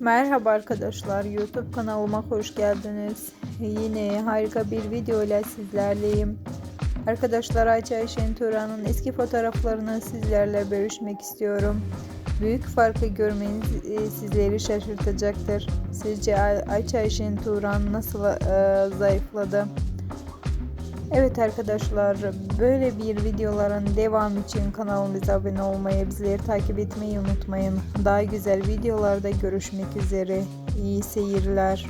Merhaba arkadaşlar YouTube kanalıma hoş geldiniz. Yine harika bir video ile sizlerleyim. Arkadaşlar Ayça Ayşen Turan'ın eski fotoğraflarını sizlerle bölüşmek istiyorum. Büyük farkı görmeniz e, sizleri şaşırtacaktır. Sizce Ay- Ayça Ayşen Turan nasıl e, zayıfladı? Evet arkadaşlar böyle bir videoların devam için kanalımıza abone olmayı, bizleri takip etmeyi unutmayın. Daha güzel videolarda görüşmek üzere. İyi seyirler.